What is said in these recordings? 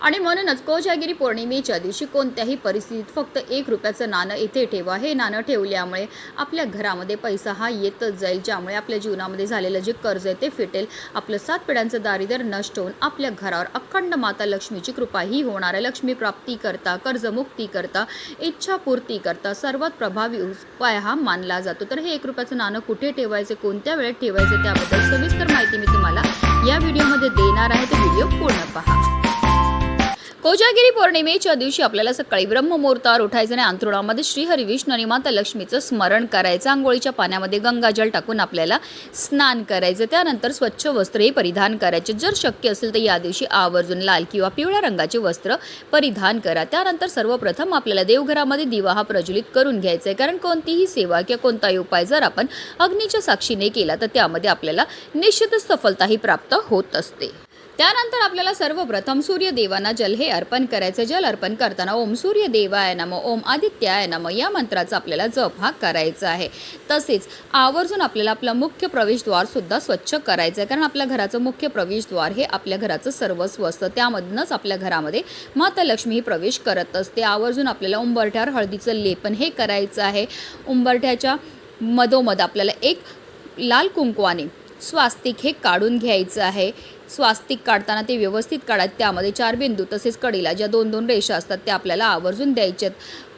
आणि म्हणूनच कोजागिरी पौर्णिमेच्या दिवशी कोणत्याही परिस्थितीत फक्त एक रुपयाचं नाणं इथे ठेवा. हे नाणं ठेवल्यामुळे आपल्या घरामध्ये पैसा हा येतच जाईल ज्यामुळे आपल्या जीवनामध्ये झालेलं जे कर्ज आहे ते फिटेल. आपलं सात पिढ्यांचं दारिद्र्य नष्ट होऊन आपल्या घरावर अखंड माता लक्ष्मीची कृपा ही होणार आहे. लक्ष्मी प्राप्ती करता कर्जमुक्ती करता इच्छापूर्ती करता सर्वात प्रभावी उपाय हा मानला जातो. तर हे एक रुपयाचं नाणं कुठे ठेवायचे कोणत्या वेळेत ठेवायचे त्याबद्दल सविस्तर माहिती मी तुम्हाला या व्हिडिओमध्ये देणार आहे. ते व्हिडिओ पूर्ण पहा. कोजागिरी पौर्णिमेच्या दिवशी आपल्याला सकाळी ब्रह्ममुहूर्तावर उठायचं आणि अंथरुणामध्ये श्रीहरी विष्णू आणि माता लक्ष्मीचं स्मरण करायचं. आंघोळीच्या पाण्यामध्ये गंगाजल टाकून आपल्याला स्नान करायचं. त्यानंतर स्वच्छ वस्त्रही परिधान करायचे. जर शक्य असेल तर या दिवशी आवर्जून लाल किंवा पिवळ्या रंगाचे वस्त्र परिधान करा. त्यानंतर सर्वप्रथम आपल्याला देवघरामध्ये दिवा हा प्रज्वलित करून घ्यायचा आहे. कारण कोणतीही सेवा किंवा कोणताही उपाय जर आपण अग्नीच्या साक्षीने केला तर त्यामध्ये आपल्याला निश्चितच सफलताही प्राप्त होत असते. त्यानंतर आपल्याला सर्वप्रथम सूर्यदेवांना जल हे अर्पण करायचं. जल अर्पण करताना ओम सूर्यदेवाय नम ओम आदित्याय नम या मंत्राचा आपल्याला जप हा करायचा आहे. तसेच आवर्जून आपल्याला आपलं मुख्य प्रवेशद्वार सुद्धा स्वच्छ करायचं आहे कारण आपल्या घराचं मुख्य प्रवेशद्वार हे आपल्या घराचं सर्वस्व असतं. त्यामधूनच आपल्या घरामध्ये माता लक्ष्मी ही प्रवेश करत असते. आवर्जून आपल्याला उंबरठ्यावर हळदीचं लेपन हे करायचं आहे. उंबरठ्याच्या मधोमध आपल्याला एक लाल कुंकवाने स्वास्तिक हे काढून घ्यायचं आहे. स्वास्तिक काढताना ते व्यवस्थित काढायत त्यामध्ये चार बिंदू तसेच कडीला ज्या दोन दोन रेषा असतात त्या आपल्याला आवर्जून द्यायच्यात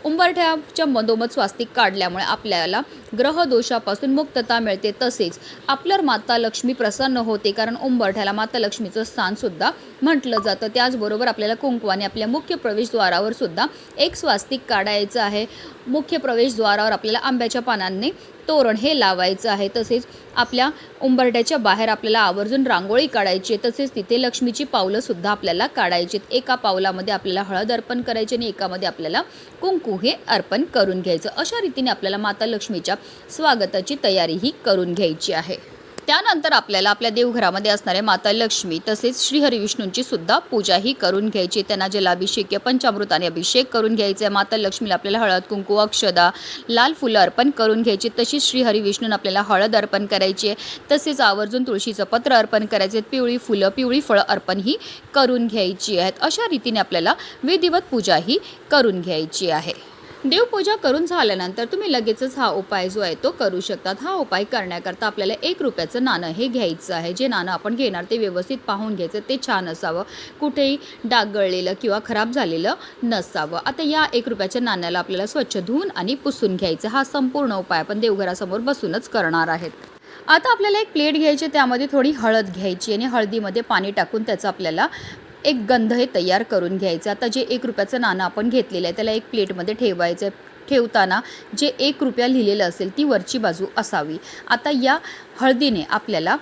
उंबरठ्याच्या मधोमध स्वास्तिक काढल्यामुळे आपल्याला ग्रहदोषापासून मुक्तता मिळते. तसेच आपल्यावर माता लक्ष्मी प्रसन्न होते कारण उंबरठ्याला माता लक्ष्मीचं स्थानसुद्धा म्हटलं जातं. त्याचबरोबर आपल्याला कुंकवाने आपल्या मुख्य प्रवेशद्वारावर सुद्धा एक स्वास्तिक काढायचं आहे. मुख्य प्रवेशद्वारावर आपल्याला आंब्याच्या पानांनी तोरण हे लावायचं आहे. तसेच आपल्या उंबरट्याच्या बाहेर आपल्याला आवर्जून रांगोळी काढायची आहे. तसेच तिथे लक्ष्मीची पावलंसुद्धा आपल्याला काढायची आहेत. एका पावलामध्ये आपल्याला हळद अर्पण करायची आणि एकामध्ये आपल्याला कुंकू हे अर्पण करून घ्यायचं. अशा रीतीने आपल्याला माता लक्ष्मीच्या स्वागताची तयारीही करून घ्यायची आहे. त्यानंतर आपल्याला आपल्या देवघरामध्ये असणाऱ्या माता लक्ष्मी तसेच श्रीहरिविष्णूंची सुद्धा पूजाही करून घ्यायची त्यांना जलाभिषेक किंवा पंचामृताने अभिषेक करून घ्यायचा आहे. माता लक्ष्मीला आपल्याला हळद कुंकू अक्षदा लाल फुलं अर्पण करून घ्यायची तशीच श्रीहरिविष्णून आपल्याला हळद अर्पण करायची आहे. तसेच आवर्जून तुळशीचं पत्र अर्पण करायचे आहेत. पिवळी फुलं पिवळी फळं अर्पण ही करून घ्यायची आहेत. अशा रीतीने आपल्याला विधिवत पूजाही करून घ्यायची आहे. देवपूजा करून झाल्यानंतर तुम्ही लगेचच हा उपाय जो आहे तो करू शकतात. हा उपाय करण्याकरता आपल्याला एक रुपयाचं नाणं हे घ्यायचं आहे. जे नाणं आपण घेणार ते व्यवस्थित पाहून घ्यायचं ते छान असावं. कुठेही डाग गळलेलं किंवा खराब झालेलं नसावं. आता या एक रुपयाच्या नाण्याला आपल्याला स्वच्छ धुवून आणि पुसून घ्यायचं. हा संपूर्ण उपाय आपण देवघरासमोर बसूनच करणार आहेत. आता आपल्याला एक प्लेट घ्यायची त्यामध्ये थोडी हळद घ्यायची आणि हळदीमध्ये पाणी टाकून त्याचं आपल्याला एक गंध हे तयार करून घ्यायचं. आता जे एक रुपयाचं नाणं आपण घेतलेलं आहे त्याला एक प्लेटमध्ये ठेवायचं आहे. ठेवताना जे एक रुपया लिहिलेलं असेल ती वरची बाजू असावी. आता या हळदीने आपल्याला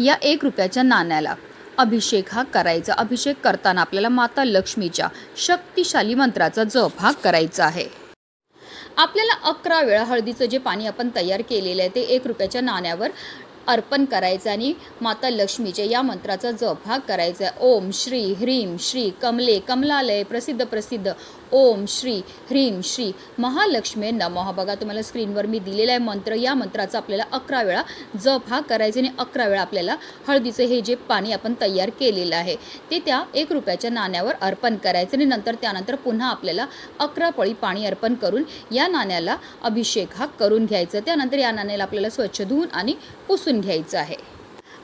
या एक रुपयाच्या नाण्याला अभिषेक हा करायचा. अभिषेक करताना आपल्याला माता लक्ष्मीच्या शक्तिशाली मंत्राचा जप हा करायचा आहे. आपल्याला अकरा वेळा हळदीचं जे पाणी आपण तयार केलेलं आहे ते एक रुपयाच्या नाण्यावर अर्पण करायचं आणि माता लक्ष्मीच्या या मंत्राचा जप हा करायचा. आहे ओम श्री ह्रीम श्री कमले कमलालय प्रसिद्ध प्रसिद्ध. ओम श्री ह्रीम श्री महालक्ष्मी नमः. बघा तुम्हाला स्क्रीनवर मी दिलेला आहे मंत्र. या मंत्राचा आपल्याला अकरा वेळा जप हा करायचा आणि अकरा वेळा आपल्याला हळदीचं हे जे पाणी आपण तयार केलेलं आहे ते त्या एक रुपयाच्या नाण्यावर अर्पण करायचं आणि नंतर त्यानंतर पुन्हा आपल्याला अकरा पळी पाणी अर्पण करून या नाण्याला अभिषेक हा करून घ्यायचा. त्यानंतर या नाण्याला आपल्याला स्वच्छ धुवून आणि पुसून घ्यायचं आहे.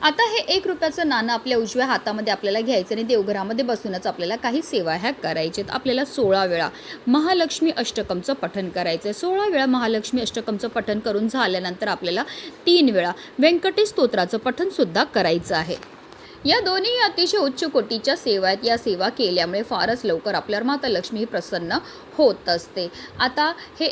आता हे एक रुपयाचं नाणं आपल्या उजव्या हातामध्ये आपल्याला घ्यायचं आणि देवघरामध्ये बसूनच आपल्याला काही सेवा ह्या करायच्या आपल्याला सोळा वेळा महालक्ष्मी अष्टकमचं पठण करायचं आहे सोळा वेळा महालक्ष्मी अष्टकमचं पठण करून झाल्यानंतर आपल्याला तीन वेळा व्यंकटेश स्तोत्राचं पठणसुद्धा करायचं आहे. या दोन्ही अतिशय उच्च कोटीच्या सेवा आहेत. या सेवा केल्यामुळे फारच लवकर आपल्यावर माता लक्ष्मी प्रसन्न होत असते. आता हे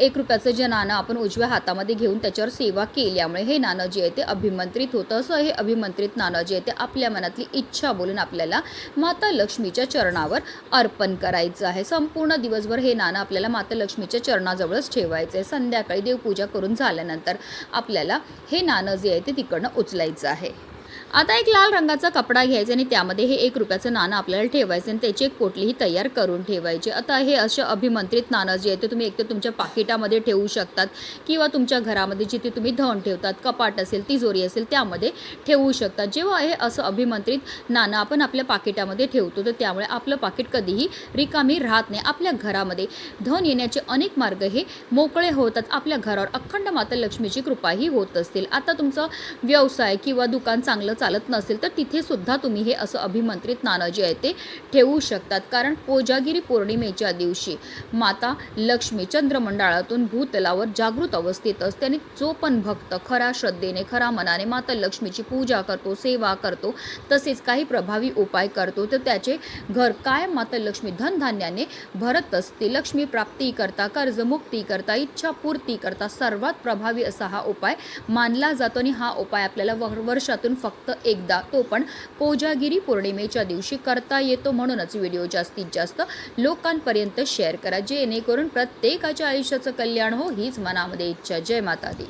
एक रुपयाचं जे नाणं आपण उजव्या हातामध्ये घेऊन त्याच्यावर सेवा केल्यामुळे हे नाणं जे आहे ते अभिमंत्रित होतं. असं हे अभिमंत्रित नाणं जे आहे ते आपल्या मनातली इच्छा बोलून आपल्याला माता लक्ष्मीच्या चरणावर अर्पण करायचं आहे. संपूर्ण दिवसभर हे नाणं आपल्याला माता लक्ष्मीच्या चरणाजवळच ठेवायचं आहे. संध्याकाळी देवपूजा करून झाल्यानंतर आपल्याला हे नाणं जे आहे ते तिकडनं उचलायचं आहे. आता एक लाल रंगाचा कपडा घ्यायचा आणि त्यामध्ये हे एक रुपयाचं नाणं आपल्याला ठेवायचं आणि त्याची एक पोटलीही तयार करून ठेवायची. आता हे असे अभिमंत्रित नाणं जे आहे ते तुम्ही एकतर तुमच्या पाकिटामध्ये ठेवू शकतात किंवा तुमच्या घरामध्ये जिथे तुम्ही धन ठेवतात कपाट असेल तिजोरी असेल त्यामध्ये ठेवू शकतात. जेव्हा हे असं अभिमंत्रित नाणं आपण आपल्या पाकिटामध्ये ठेवतो तर त्यामुळे आपलं पाकिट कधीही रिकामी राहत नाही. आपल्या घरामध्ये धन येण्याचे अनेक मार्ग हे मोकळे होतात. आपल्या घरावर अखंड माता लक्ष्मीची कृपाही होत असतील. आता तुमचं व्यवसाय किंवा दुकान चांगलं चालत नसेल तर तिथे सुद्धा तुम्ही हे असं अभिमंत्रित नाणं जे आहे ते ठेवू शकतात. कारण कोजागिरी पौर्णिमेच्या दिवशी माता लक्ष्मी चंद्रमंडळातून भूतलावर जागृत अवस्थेत असते आणि जो पण भक्त खऱ्या श्रद्धेने खऱ्या मनाने माता लक्ष्मीची पूजा करतो सेवा करतो तसेच काही प्रभावी उपाय करतो तर त्याचे घर काय माता लक्ष्मी धनधान्याने भरत असते. लक्ष्मी प्राप्ती करता कर्जमुक्ती करता इच्छापूर्ती करता सर्वात प्रभावी असा हा उपाय मानला जातो आणि हा उपाय आपल्याला वर वर्षातून फक्त एकदा तो पण कोजागिरी पौर्णिमेच्या दिवशी करता येतो म्हणूनच व्हिडिओ जास्तीत जास्त लोकांपर्यंत शेअर करा जेणेकरून प्रत्येकाच्या आयुष्याचं कल्याण हो हीच मनामध्ये इच्छा. जय माता दी.